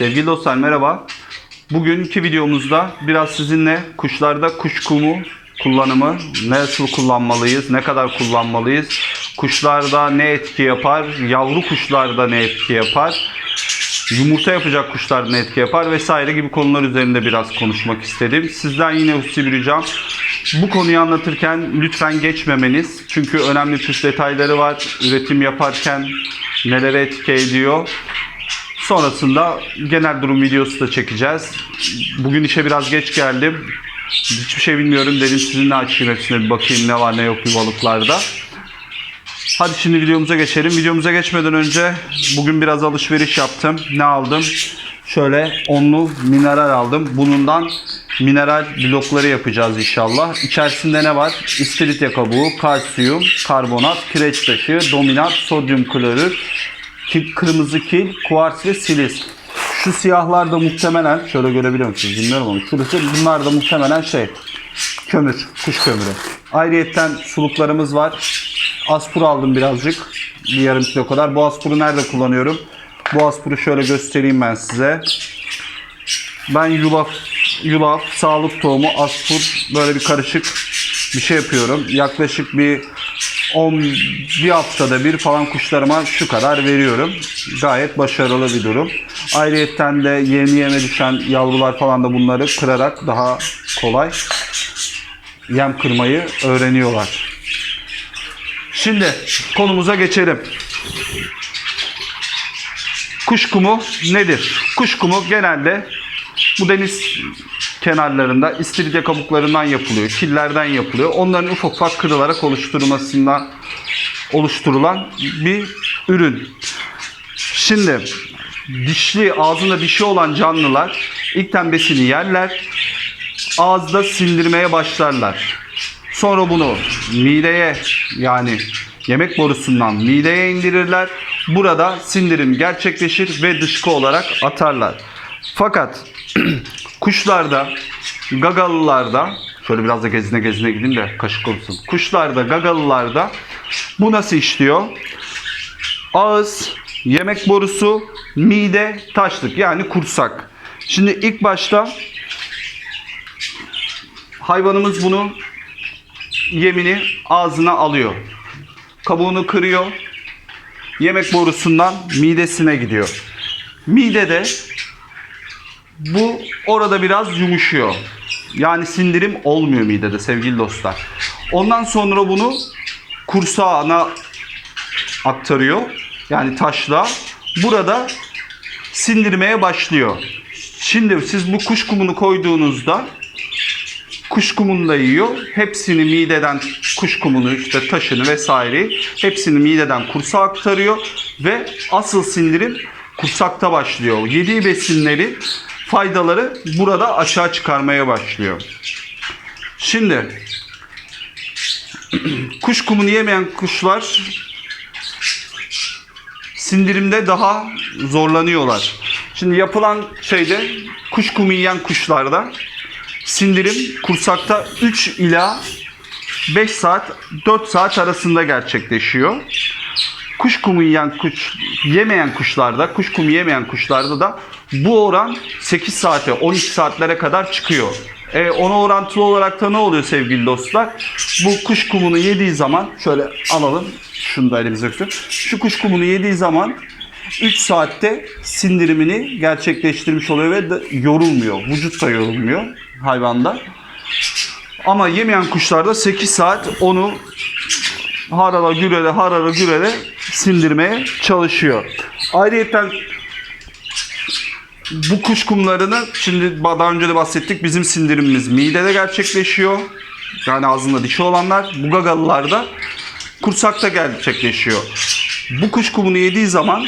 Sevgili dostlar merhaba. Bugünkü videomuzda biraz sizinle kuşlarda kuş kumu kullanımı, nasıl kullanmalıyız, ne kadar kullanmalıyız, kuşlarda ne etki yapar, yavru kuşlarda ne etki yapar, yumurta yapacak kuşlarda ne etki yapar vesaire gibi konular üzerinde biraz konuşmak istedim. Sizden yine hususi bir ricam. Bu konuyu anlatırken lütfen geçmemeniz. Çünkü önemli püf detayları var. Üretim yaparken nelere etki ediyor. Sonrasında genel durum videosu da çekeceğiz. Bugün işe biraz geç geldim. Hiçbir şey bilmiyorum dedim sizinle açayım hepsine bir bakayım ne var ne yok bir balıklarda. Hadi şimdi videomuza geçelim. Videomuza geçmeden önce bugün biraz alışveriş yaptım. Ne aldım? Şöyle onlu mineral aldım. Bundan mineral blokları yapacağız inşallah. İçerisinde ne var? İstiridye kabuğu, kalsiyum, karbonat, kireç taşı, dominat, sodyum klorür, ki- kırmızı kil, kuars ve silis. Şu siyahlar da muhtemelen, şöyle görebiliyor musunuz bilmiyorum ama şurası bunlar da muhtemelen şey kömür, kuş kömürü. Ayrıyetten suluklarımız var. Aspur aldım birazcık. Bir yarım kilo kadar. Bu aspuru nerede kullanıyorum? Bu aspuru şöyle göstereyim ben size. Ben yulaf, yulaf, sağlık tohumu, aspur böyle bir karışık bir şey yapıyorum. Yaklaşık bir 10 bir haftada bir falan kuşlarıma şu kadar veriyorum. Gayet başarılı bir durum. Ayrıyetten de yeni yeme düşen yavrular falan da bunları kırarak daha kolay yem kırmayı öğreniyorlar. Şimdi konumuza geçelim. Kuş kumu nedir? Kuş kumu genelde bu deniz kenarlarında istiridye kabuklarından yapılıyor, killerden yapılıyor. Onların ufak ufak kırılarak oluşturulmasından oluşturulan bir ürün. Şimdi dişli, ağzında dişi olan canlılar ilkten besini yerler, ağızda sindirmeye başlarlar. Sonra bunu mideye yani yemek borusundan mideye indirirler. Burada sindirim gerçekleşir ve dışkı olarak atarlar. Fakat kuşlarda, gagalılarda şöyle biraz da gezine gezine gideyim de kaşık olsun. Kuşlarda, gagalılarda bu nasıl işliyor? Ağız, yemek borusu, mide, taşlık yani kursak. Şimdi ilk başta hayvanımız bunu yemini ağzına alıyor. Kabuğunu kırıyor. Yemek borusundan midesine gidiyor. Midede bu orada biraz yumuşuyor. Yani sindirim olmuyor midede sevgili dostlar. Ondan sonra bunu kursağına aktarıyor. Yani taşla. Burada sindirmeye başlıyor. Şimdi siz bu kuş kumunu koyduğunuzda kuş kumunu da yiyor. Hepsini mideden kuş kumunu işte taşını vesaire hepsini mideden kursağa aktarıyor ve asıl sindirim kursakta başlıyor. Yediği besinleri faydaları burada aşağı çıkarmaya başlıyor. Şimdi kuş kumunu yemeyen kuşlar sindirimde daha zorlanıyorlar. Şimdi yapılan şeyde kuş kumu yiyen kuşlarda sindirim kursakta 3 ila 5 saat 4 saat arasında gerçekleşiyor. Kuş kumu yiyen kuş yemeyen kuşlarda, kuş kumu yemeyen kuşlarda da bu oran 8 saate, 12 saatlere kadar çıkıyor. E, ona orantılı olarak da ne oluyor sevgili dostlar? Bu kuş kumunu yediği zaman şöyle alalım. Şunu da elimize tutun. Şu kuş kumunu yediği zaman 3 saatte sindirimini gerçekleştirmiş oluyor ve yorulmuyor. Vücut da yorulmuyor hayvanda. Ama yemeyen kuşlarda 8 saat onu harala gürele harala gürele sindirmeye çalışıyor. Ayrıca bu kuş kumlarını şimdi daha önce de bahsettik bizim sindirimimiz midede gerçekleşiyor. Yani ağzında dişi olanlar bu gagalılarda kursakta gerçekleşiyor. Bu kuş kumunu yediği zaman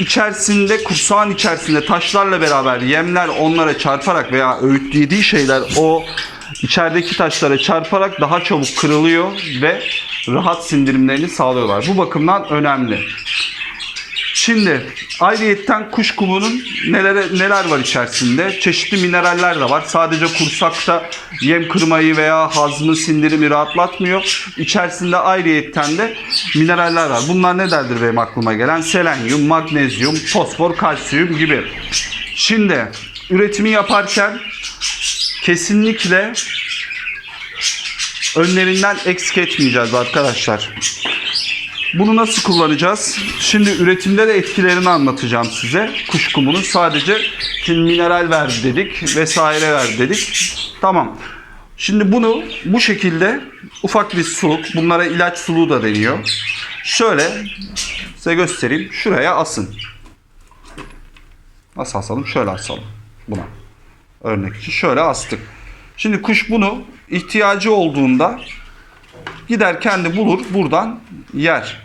içerisinde kursağın içerisinde taşlarla beraber yemler onlara çarparak veya öğüt yediği şeyler o içerideki taşlara çarparak daha çabuk kırılıyor ve rahat sindirimlerini sağlıyorlar. Bu bakımdan önemli. Şimdi ayrıyetten kuş kumunun neler, neler var içerisinde? Çeşitli mineraller de var. Sadece kursakta yem kırmayı veya hazmı sindirimi rahatlatmıyor. İçerisinde ayrıyetten de mineraller var. Bunlar ne derdir benim aklıma gelen? Selenyum, magnezyum, fosfor, kalsiyum gibi. Şimdi üretimi yaparken kesinlikle önlerinden eksik etmeyeceğiz arkadaşlar. Bunu nasıl kullanacağız? Şimdi üretimde de etkilerini anlatacağım size. Kuş kumunun sadece şimdi mineral ver dedik vesaire ver dedik. Tamam. Şimdi bunu bu şekilde ufak bir suluk, bunlara ilaç suluğu da deniyor. Şöyle size göstereyim. Şuraya asın. Nasıl asalım? Şöyle asalım. Buna. Örnek için şöyle astık. Şimdi kuş bunu ihtiyacı olduğunda gider kendi bulur buradan yer.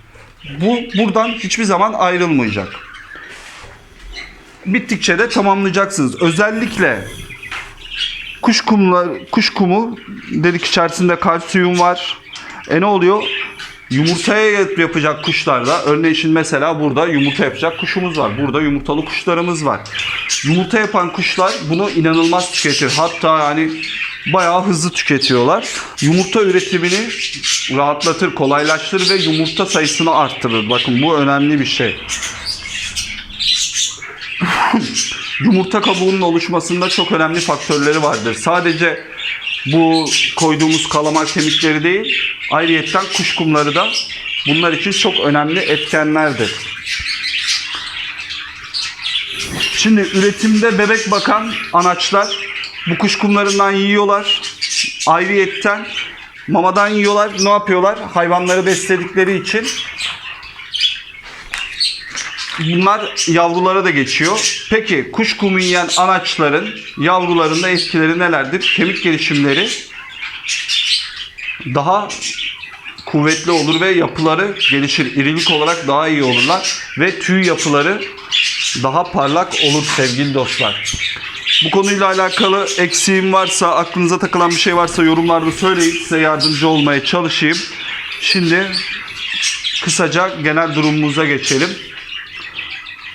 Bu buradan hiçbir zaman ayrılmayacak. Bittikçe de tamamlayacaksınız. Özellikle kuş kumlar kuş kumu dedik içerisinde kalsiyum var. E ne oluyor? Yumurtaya yap- yapacak kuşlarda örneğin şimdi mesela burada yumurta yapacak kuşumuz var. Burada yumurtalı kuşlarımız var. Yumurta yapan kuşlar bunu inanılmaz tüketir. Hatta yani bayağı hızlı tüketiyorlar. Yumurta üretimini rahatlatır, kolaylaştırır ve yumurta sayısını arttırır. Bakın bu önemli bir şey. yumurta kabuğunun oluşmasında çok önemli faktörleri vardır. Sadece bu koyduğumuz kalamar kemikleri değil, ayrıyetten kuş kumları da bunlar için çok önemli etkenlerdir. Şimdi üretimde bebek bakan anaçlar bu kuş kumlarından yiyorlar. Ayrıyetten mamadan yiyorlar. Ne yapıyorlar? Hayvanları besledikleri için bunlar yavrulara da geçiyor. Peki kuş kumu yiyen anaçların yavrularında etkileri nelerdir? Kemik gelişimleri daha kuvvetli olur ve yapıları gelişir. İrilik olarak daha iyi olurlar ve tüy yapıları daha parlak olur sevgili dostlar. Bu konuyla alakalı eksiğim varsa, aklınıza takılan bir şey varsa yorumlarda söyleyin. Size yardımcı olmaya çalışayım. Şimdi kısaca genel durumumuza geçelim.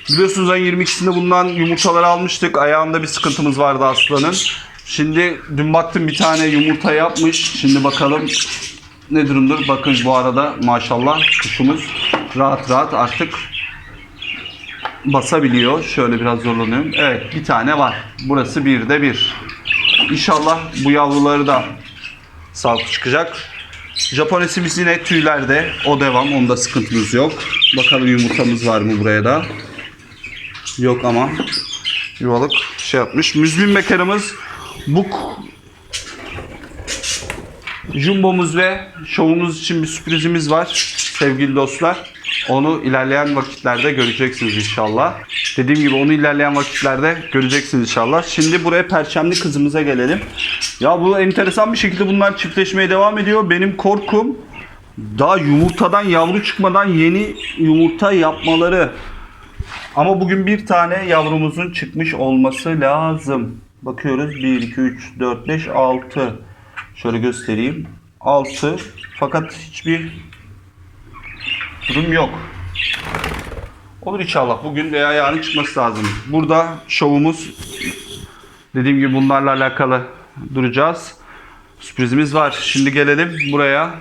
Biliyorsunuz ayın 22'sinde bundan yumurtaları almıştık. Ayağında bir sıkıntımız vardı aslanın. Şimdi dün baktım bir tane yumurta yapmış. Şimdi bakalım ne durumdur. Bakın bu arada maşallah kuşumuz rahat rahat artık basabiliyor. Şöyle biraz zorlanıyorum. Evet bir tane var. Burası bir de bir. İnşallah bu yavruları da sağlıklı çıkacak. Japonesimiz yine tüylerde. O devam. Onda sıkıntımız yok. Bakalım yumurtamız var mı buraya da. Yok ama yuvalık şey yapmış. Müzmin mekanımız bu Jumbo'muz ve şovumuz için bir sürprizimiz var sevgili dostlar. Onu ilerleyen vakitlerde göreceksiniz inşallah. Dediğim gibi onu ilerleyen vakitlerde göreceksiniz inşallah. Şimdi buraya perçemli kızımıza gelelim. Ya bu enteresan bir şekilde bunlar çiftleşmeye devam ediyor. Benim korkum daha yumurtadan yavru çıkmadan yeni yumurta yapmaları. Ama bugün bir tane yavrumuzun çıkmış olması lazım. Bakıyoruz 1, 2, 3, 4, 5, 6. Şöyle göstereyim. 6. Fakat hiçbir durum yok. Olur inşallah. Bugün veya yarın çıkması lazım. Burada şovumuz dediğim gibi bunlarla alakalı duracağız. Sürprizimiz var. Şimdi gelelim buraya.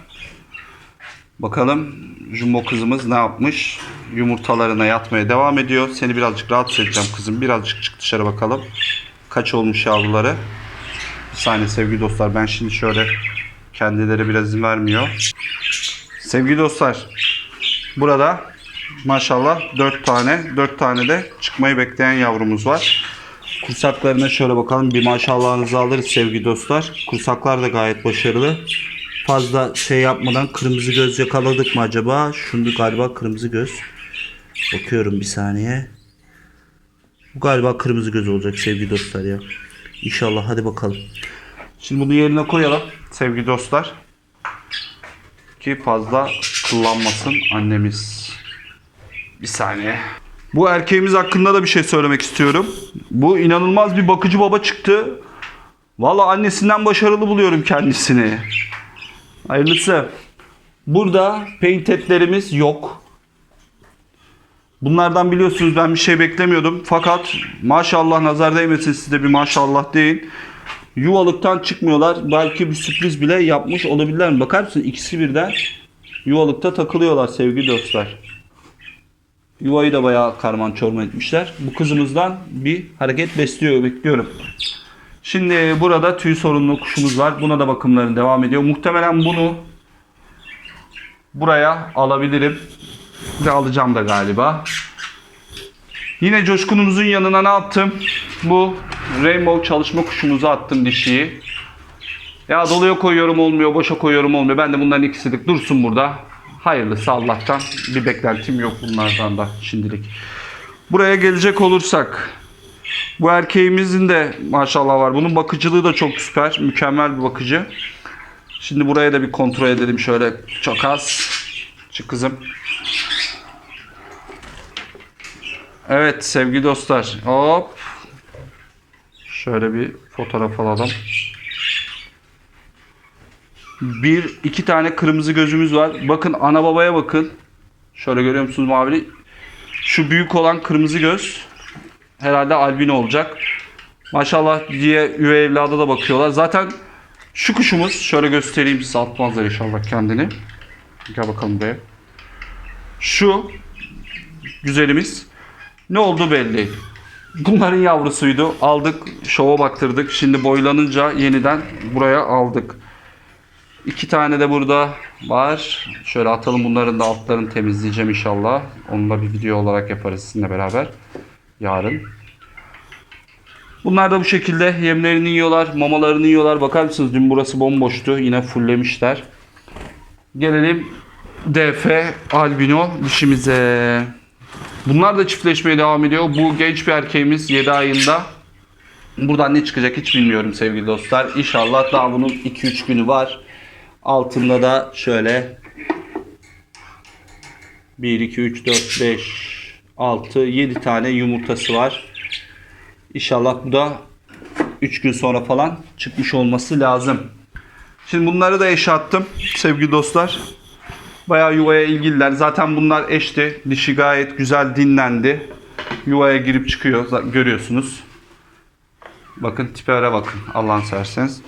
Bakalım Jumbo kızımız ne yapmış? Yumurtalarına yatmaya devam ediyor. Seni birazcık rahatsız edeceğim kızım. Birazcık çık dışarı bakalım. Kaç olmuş yavruları? Bir saniye sevgili dostlar. Ben şimdi şöyle kendileri biraz izin vermiyor. Sevgili dostlar. Burada maşallah 4 tane. 4 tane de çıkmayı bekleyen yavrumuz var. Kursaklarına şöyle bakalım. Bir maşallahınızı alırız sevgili dostlar. Kursaklar da gayet başarılı. Fazla şey yapmadan kırmızı göz yakaladık mı acaba? Şunu galiba kırmızı göz. Bakıyorum bir saniye. Bu galiba kırmızı göz olacak sevgili dostlar ya. İnşallah hadi bakalım. Şimdi bunu yerine koyalım sevgili dostlar. Ki fazla kullanmasın annemiz. Bir saniye. Bu erkeğimiz hakkında da bir şey söylemek istiyorum. Bu inanılmaz bir bakıcı baba çıktı. Valla annesinden başarılı buluyorum kendisini. Hayırlısı. Burada paintetlerimiz yok. Bunlardan biliyorsunuz ben bir şey beklemiyordum. Fakat maşallah nazar değmesin size bir maşallah deyin. Yuvalıktan çıkmıyorlar. Belki bir sürpriz bile yapmış olabilirler? Bakar mısın? İkisi birden yuvalıkta takılıyorlar sevgili dostlar. Yuvayı da bayağı karman çorman etmişler. Bu kızımızdan bir hareket besliyor, bekliyorum. Şimdi burada tüy sorunlu kuşumuz var. Buna da bakımların devam ediyor. Muhtemelen bunu buraya alabilirim. Ve alacağım da galiba. Yine coşkunumuzun yanına ne yaptım? Bu Rainbow çalışma kuşumuzu attım dişiyi. Ya doluya koyuyorum olmuyor, boşa koyuyorum olmuyor. Ben de bunların ikisi de dursun burada. Hayırlısı Allah'tan. Bir beklentim yok bunlardan da şimdilik. Buraya gelecek olursak. Bu erkeğimizin de maşallah var. Bunun bakıcılığı da çok süper. Mükemmel bir bakıcı. Şimdi buraya da bir kontrol edelim şöyle çok az. Çık kızım. Evet sevgili dostlar. Hop. Şöyle bir fotoğraf alalım. Bir, iki tane kırmızı gözümüz var. Bakın ana babaya bakın. Şöyle görüyor musunuz mavili? Şu büyük olan kırmızı göz herhalde albino olacak. Maşallah diye üvey evlada da bakıyorlar. Zaten şu kuşumuz şöyle göstereyim size atmazlar inşallah kendini. Gel bakalım buraya. Şu güzelimiz ne oldu belli. Bunların yavrusuydu. Aldık, şova baktırdık. Şimdi boylanınca yeniden buraya aldık. İki tane de burada var. Şöyle atalım bunların da altlarını temizleyeceğim inşallah. Onu da bir video olarak yaparız sizinle beraber. Yarın. Bunlar da bu şekilde yemlerini yiyorlar, mamalarını yiyorlar. Bakar mısınız dün burası bomboştu. Yine fulllemişler. Gelelim DF albino dişimize. Bunlar da çiftleşmeye devam ediyor. Bu genç bir erkeğimiz 7 ayında. Buradan ne çıkacak hiç bilmiyorum sevgili dostlar. İnşallah daha bunun 2-3 günü var. Altında da şöyle 1, 2, 3, 4, 5, 6, 7 tane yumurtası var. İnşallah bu da 3 gün sonra falan çıkmış olması lazım. Şimdi bunları da eşe attım sevgili dostlar. Bayağı yuvaya ilgililer. Zaten bunlar eşti. Dişi gayet güzel dinlendi. Yuvaya girip çıkıyor. Görüyorsunuz. Bakın tipere bakın. Allah'ını severseniz.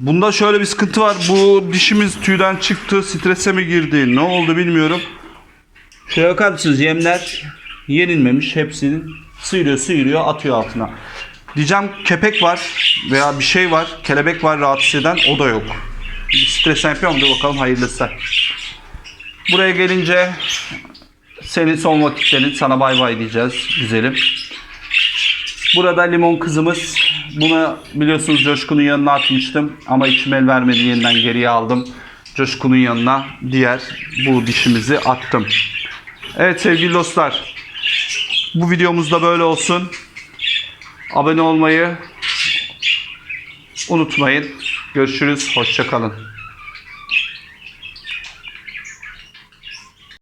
Bunda şöyle bir sıkıntı var. Bu dişimiz tüyden çıktı. Strese mi girdi? Ne oldu bilmiyorum. Şuraya bakar mısınız? Yemler yenilmemiş. Hepsinin sıyırıyor sıyırıyor atıyor altına. Diyeceğim kepek var veya bir şey var. Kelebek var rahatsız eden. O da yok. Stresten yapıyor mu? Dur bakalım hayırlısı. Buraya gelince senin son vakitlerin sana bay bay diyeceğiz güzelim. Burada limon kızımız. Bunu biliyorsunuz Coşkun'un yanına atmıştım. Ama içim el vermedi yeniden geriye aldım. Coşkun'un yanına diğer bu dişimizi attım. Evet sevgili dostlar. Bu videomuz da böyle olsun. Abone olmayı unutmayın. Görüşürüz. Hoşçakalın.